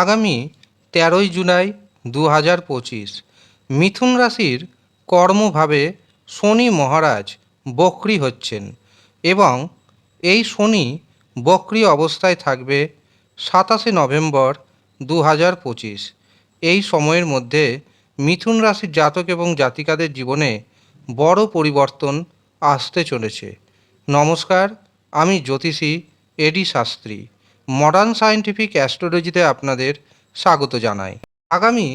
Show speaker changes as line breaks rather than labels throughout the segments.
আগামী তেরোই জুলাই দু হাজার পঁচিশ। মিথুন রাশির কর্মভাবে শনি মহারাজ বক্রি হচ্ছেন এবং এই শনি বক্রি অবস্থায় থাকবে সাতাশে নভেম্বর দু হাজার পঁচিশ। এই সময়ের মধ্যে মিথুন রাশির জাতক এবং জাতিকাদের জীবনে বড় পরিবর্তন আসতে চলেছে। নমস্কার, আমি জ্যোতিষী এডি শাস্ত্রী। মডার্ন সায়েন্টিফিক অ্যাস্ট্রোলজিতে আপনাদের স্বাগত জানাই। আগামী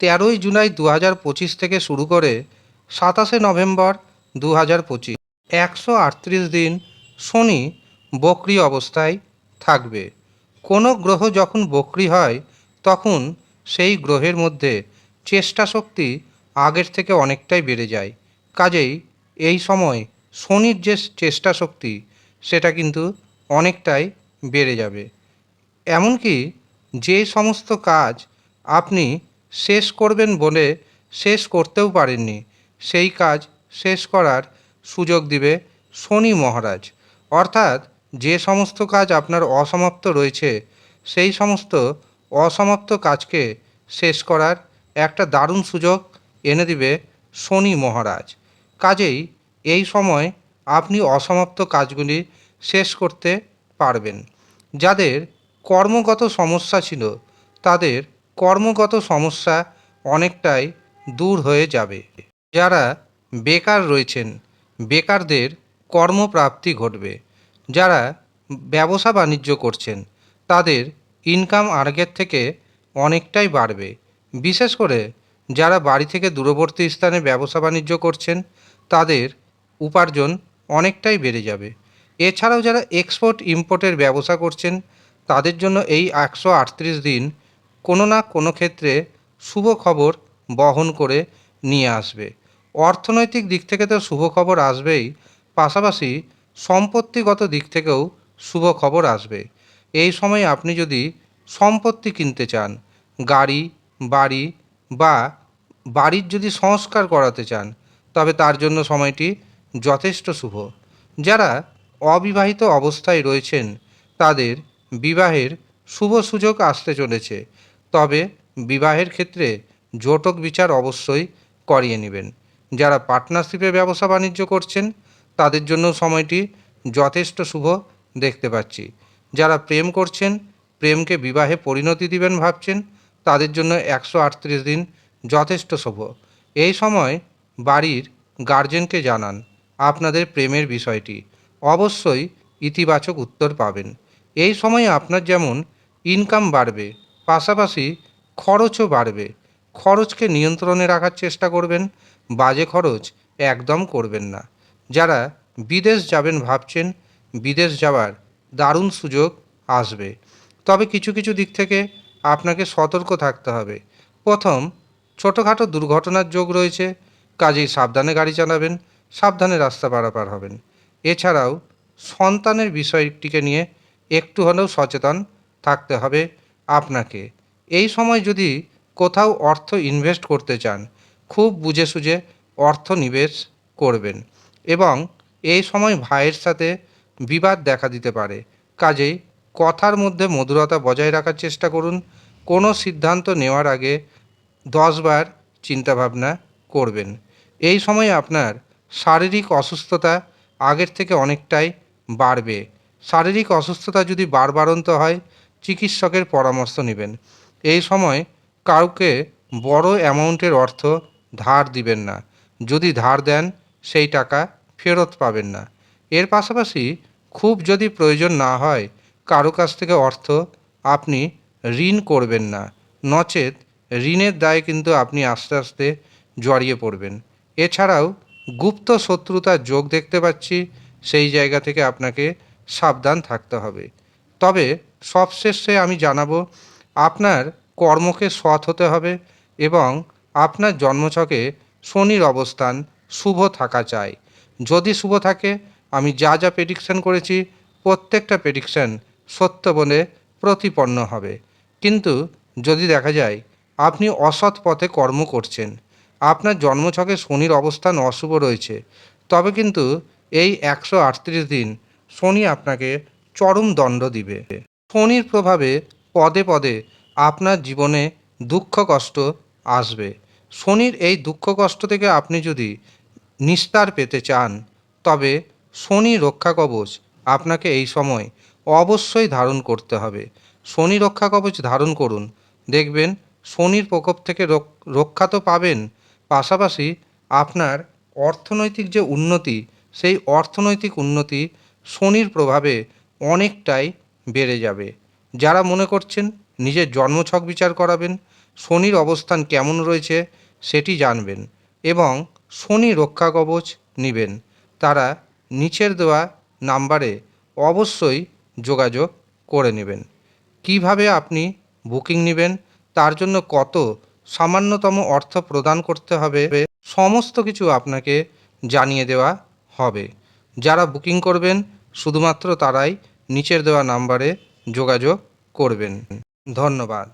তেরোই জুলাই দু হাজার পঁচিশ থেকে শুরু করে সাতাশে নভেম্বর দু হাজার পঁচিশ, একশো আটত্রিশ দিন শনি বক্রি অবস্থায় থাকবে। কোনো গ্রহ যখন বক্রি হয়, তখন সেই গ্রহের মধ্যে চেষ্টা শক্তি আগের থেকে অনেকটাই বেড়ে যায়। কাজেই এই সময় শনির যে চেষ্টা শক্তি সেটা কিন্তু অনেকটাই বেড়ে যাবে। এমনকি যে সমস্ত কাজ আপনি শেষ করবেন বলে শেষ করতেও পারেননি, সেই কাজ শেষ করার সুযোগ দিবে শনি মহারাজ। অর্থাৎ যে সমস্ত কাজ আপনার অসমাপ্ত রয়েছে, সেই সমস্ত অসমাপ্ত কাজকে শেষ করার একটা দারুণ সুযোগ এনে দিবে শনি মহারাজ। কাজেই এই সময় আপনি অসমাপ্ত কাজগুলি শেষ করতে পারবেন। যাদের কর্মগত সমস্যা ছিল, তাদের কর্মগত সমস্যা অনেকটাই দূর হয়ে যাবে। যারা বেকার রয়েছেন, বেকারদের কর্মপ্রাপ্তি ঘটবে। যারা ব্যবসা বাণিজ্য করছেন, তাদের ইনকাম আগের থেকে অনেকটাই বাড়বে। বিশেষ করে যারা বাড়ি থেকে দূরবর্তী স্থানে ব্যবসা বাণিজ্য করছেন, তাদের উপার্জন অনেকটাই বেড়ে যাবে। এছাড়াও যারা এক্সপোর্ট ইম্পোর্টের ব্যবসা করছেন, তাদের জন্য এই একশো আটত্রিশ দিন কোনো না কোনো ক্ষেত্রে শুভ খবর বহন করে নিয়ে আসবে। অর্থনৈতিক দিক থেকে তো শুভ খবর আসবেই, পাশাপাশি সম্পত্তিগত দিক থেকেও শুভ খবর আসবে। এই সময় আপনি যদি সম্পত্তি কিনতে চান, গাড়ি, বাড়ি বা বাড়ির যদি সংস্কার করাতে চান, তবে তার জন্য সময়টি যথেষ্ট শুভ। যারা অবিবাহিত অবস্থায় রয়েছেন, তাদের বিবাহের শুভ সুযোগ আসতে চলেছে। তবে বিবাহের ক্ষেত্রে জোটক বিচার অবশ্যই করিয়ে নেবেন। যারা পার্টনারশিপে ব্যবসা বাণিজ্য করছেন, তাদের জন্য সময়টি যথেষ্ট শুভ দেখতে পাচ্ছি। যারা প্রেম করছেন, প্রেমকে বিবাহে পরিণতি দিবেন ভাবছেন, তাদের জন্য একশো আটত্রিশ দিন যথেষ্ট শুভ। এই সময় বাড়ির গার্জেনকে জানান আপনাদের প্রেমের বিষয়টি। অবশ্যই ইতিবাচক উত্তর পাবেন। এই সময়ে আপনার যেমন ইনকাম বাড়বে, পাশাপাশি খরচও বাড়বে। খরচকে নিয়ন্ত্রণে রাখার চেষ্টা করবেন, বাজে খরচ একদম করবেন না। যারা বিদেশ যাবেন ভাবছেন, বিদেশ যাওয়ার দারুণ সুযোগ আসবে। তবে কিছু কিছু দিক থেকে আপনাকে সতর্ক থাকতে হবে। প্রথম, ছোটোখাটো দুর্ঘটনার যোগ রয়েছে। কাজেই সাবধানে গাড়ি চালাবেন, সাবধানে রাস্তা পারাপার হবেন। এছাড়াও সন্তানের বিষয়টিকে নিয়ে একটু হলেও সচেতন থাকতে হবে আপনাকে। এই সময় যদি কোথাও অর্থ ইনভেস্ট করতে চান, খুব বুঝে সুঝে অর্থ নিবেশ করবেন এবং এই সময় ভাইয়ের সাথে বিবাদ দেখা দিতে পারে। কাজেই কথার মধ্যে মধুরতা বজায় রাখার চেষ্টা করুন। কোনো সিদ্ধান্ত নেওয়ার আগে দশবার চিন্তাভাবনা করবেন। এই সময় আপনার শারীরিক অসুস্থতা আগের থেকে অনেকটাই বাড়বে। শারীরিক অসুস্থতা যদি বারবারন্ত হয়, চিকিৎসকের পরামর্শ নেবেন। এই সময় কাউকে বড় অ্যামাউন্টের অর্থ ধার দিবেন না। যদি ধার দেন, সেই টাকা ফেরত পাবেন না। এর পাশাপাশি খুব যদি প্রয়োজন না হয়, কারও কাছ থেকে অর্থ আপনি ঋণ করবেন না। নচেত ঋণের দায়ে কিন্তু আপনি আস্তে আস্তে জড়িয়ে পড়বেন। এছাড়াও গুপ্ত শত্রুতার যোগ দেখতে পাচ্ছি, সেই জায়গা থেকে আপনাকে সাবধান থাকতে হবে। তবে সবশেষে আমি জানাব, আপনার কর্মকে সৎ হতে হবে এবং আপনার জন্মছকে শনির অবস্থান শুভ থাকা চাই। যদি শুভ থাকে, আমি যা যা প্রেডিকশন করেছি, প্রত্যেকটা প্রেডিকশন সত্য বলে প্রতিপন্ন হবে। কিন্তু যদি দেখা যায়, আপনি অসৎ পথে কর্ম করছেন আপনার জন্মছকে শনির অবস্থান অশুভ রয়েছে। তবে কিন্তু এই একশো আটত্রিশ দিন শনি আপনাকে চরম দণ্ড দিবে। শনির প্রভাবে পদে পদে আপনার জীবনে দুঃখ কষ্ট আসবে। শনির এই দুঃখ কষ্ট থেকে আপনি যদি নিস্তার পেতে চান, তবে শনি রক্ষা কবচ আপনাকে এই সময় অবশ্যই ধারণ করতে হবে। শনি রক্ষা কবচ ধারণ করুন। দেখবেন শনির প্রকোপ থেকে রক- রক্ষা তো পাবেন পাশাপাশি আপনার অর্থনৈতিক যে উন্নতি, সেই অর্থনৈতিক উন্নতি শনির প্রভাবে অনেকটাই বেড়ে যাবে। যারা মনে করছেন নিজের জন্মছক বিচার করাবেন, শনির অবস্থান কেমন রয়েছে সেটি জানবেন এবং শনি রক্ষা কবচ নেবেন। তারা নিচের দেওয়া নাম্বারে অবশ্যই যোগাযোগ করে নেবেন। কীভাবে আপনি বুকিং নেবেন, তার জন্য কত সামান্যতম অর্থ প্রদান করতে হবে, সমস্ত কিছু আপনাকে জানিয়ে দেওয়া হবে। যারা বুকিং করবেন, শুধুমাত্র তারাই নিচের দেওয়া নাম্বারে যোগাযোগ করবেন। ধন্যবাদ।